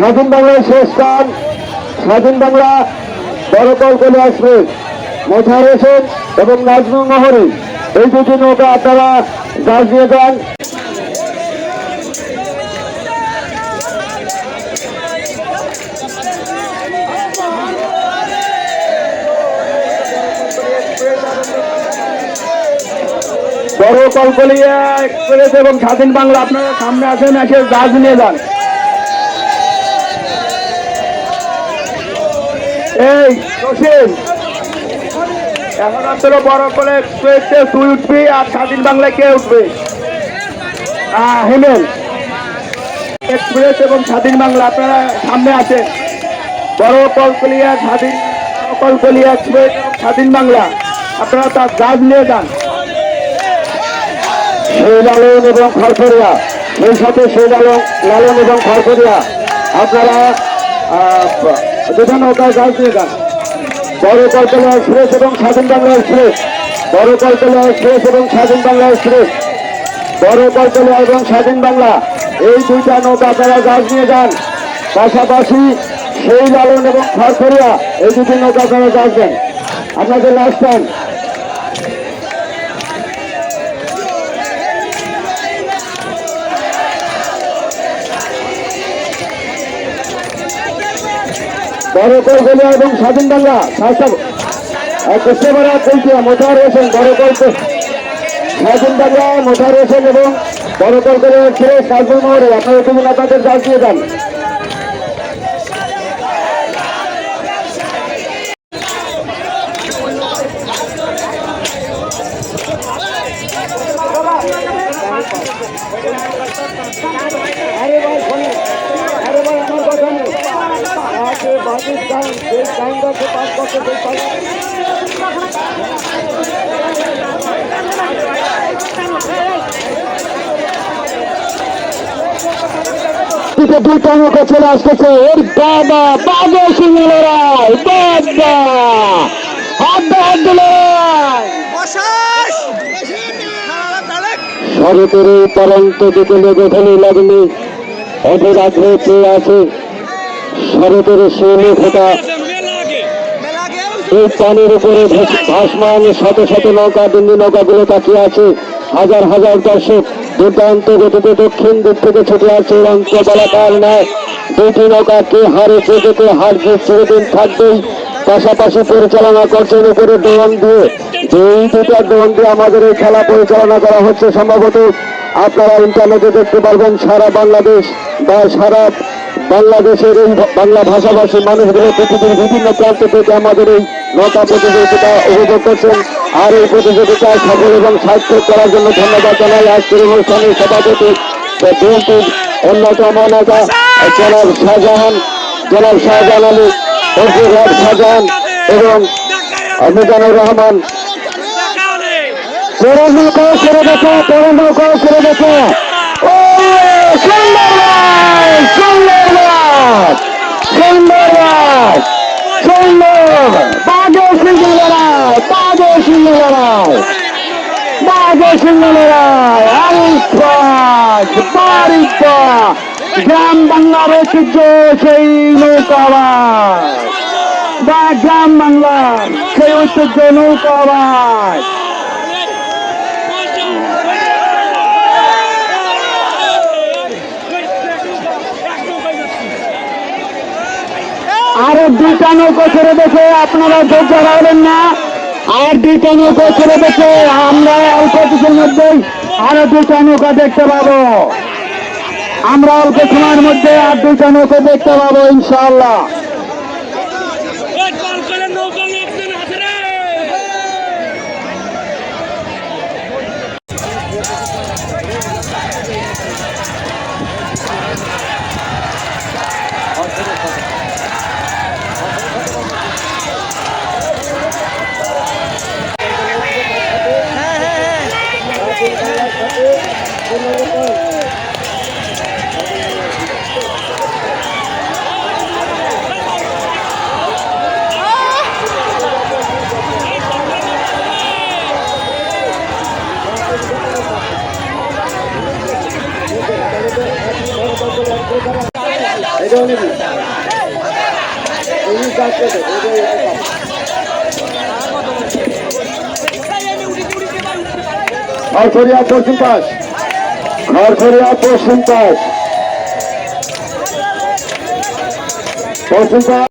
স্বাধীন বাংলার শেষ স্থান স্বাধীন বাংলা বড়কল বলে আসবে। মোথার হোসেন এবং নাজমুল মহরি এই দুটি নৌকা আপনারা জাহাজ নিয়ে যান। বড় কলকলিয়া এক্সপ্রেস এবং স্বাধীন বাংলা আপনারা সামনে আসেন, এসে জাহাজ নিয়ে যান। এই জসিম এখন আপনারা বড় করে তুই উঠবি আর স্বাধীন বাংলায় কে উঠবে? হেমেল। এক্সপ্রেস এবং স্বাধীন বাংলা, আপনারা সামনে আছেন। বড় কলকলিয়া স্বাধীন কলকলিয়া এক্সপ্রেস স্বাধীন বাংলা। আপনারা তার জাহাজ নিয়ে যান। সেই লালন এবং খড়খড়িয়া সেই সাথে সেই লালন লালন এবং খড়খড়িয়া আপনারা আহ, দুটো গাছ নিয়ে যান বড় কলকাতা এক্সপ্রেস এবং স্বাধীন বাংলা এক্সপ্রেস বড় কলকাতা এক্সপ্রেস এবং স্বাধীন বাংলা এক্সপ্রেস বড় কলকাতা এবং স্বাধীন বাংলা এই দুইটা নৌকা আপনারা গাছ নিয়ে যান। পাশাপাশি সেই লালন এবং খড়খড়িয়া এই দুটি নৌকা আপনারা গাছ দেন। আপনাদের লাস্ট টাইম বড় কলকাতা এবং স্বাধীন বাংলা, শাসক কুষ্টিয়াপাড়া কলকিয়া মোটা হোসেন, বড় কলক স্বাধীন বাংলা মোটা হোসেন এবং বড় কলকাতা ছেড়ে সাজুল মোহরে আপনারা তুমি আপনাদের জাল দিয়ে যান সেই টাইম দিকে দুইটা নৌকা চলে আসতেছে। এর বাবা বাবা সিংহ লড়াই বাবা। হাত হাত শরতের এই পরন্ত দিকে লেগে লাগলে অপরাধে চেয়ে আছে। শরতের সে মুখটা এই পানির উপরে ভাস- ভাসমান শত শত নৌকা দিল্লি নৌকাগুলো তাকিয়ে আছে। হাজার হাজার দর্শক দুর্দান্ত গতিতে দক্ষিণ দিক থেকে ছুটে আসছে অঙ্ক বলাকার নেয়। দুটি নৌকা কে হারেছে হার জিত চিরদিন থাকবেই। পাশাপাশি পরিচালনা করছেন উপরে ড্রোন দিয়ে। যে এই দুটা ড্রোন দিয়ে আমাদের এই খেলা পরিচালনা করা হচ্ছে সম্ভবত। আপনারা ইন্টারনেটে দেখতে পারবেন সারা বাংলাদেশ বা সারা বাংলাদেশের এই বাংলা ভাষাভাষী মানুষগুলো পৃথিবীর বিভিন্ন প্রান্ত থেকে আমাদের এই নৌকা প্রতিযোগিতা উপভোগ করছেন। আর এই প্রতিযোগিতায় সফল এবং সার্থক করার জন্য ধন্যবাদ জানাই আজকের অনুষ্ঠানের সভাপতি বিএনপির অন্যতম নেতা জনাব শাহজাহান জনাব শাহজাহান আলী ফজলুর রহমান শাহজাহান এবং মিজানুর রহমান। তরুণ নৌকা ছেড়ে দেখো তরুণ নৌকা ছেড়ে দেখো। ও বাজে সিংহ লড়াই আরিফাজ বারিফা গ্রাম বাংলার ঐতিহ্য সেই নৌকাবাজ বা গ্রাম বাংলার সেই ঐতিহ্য নৌকাবাজ আরও দুইটা নৌকো ছেড়ে দেখে আপনারা ধৈর্য রাখবেন না। আর দুইটা নৌকো ছেড়ে দেখে আমরা মুহূর্তের মধ্যেই আরও দুটা নৌকা দেখতে পাবো আমরা অল্প সময়ের মধ্যে আর দুটা নৌকা দেখতে পাবো ইনশাল্লাহ ঘরখড়িয়া পশ্চিম পাশ ঘরখড়িয়া পশ্চিম পাশ পশ্চিম পাশ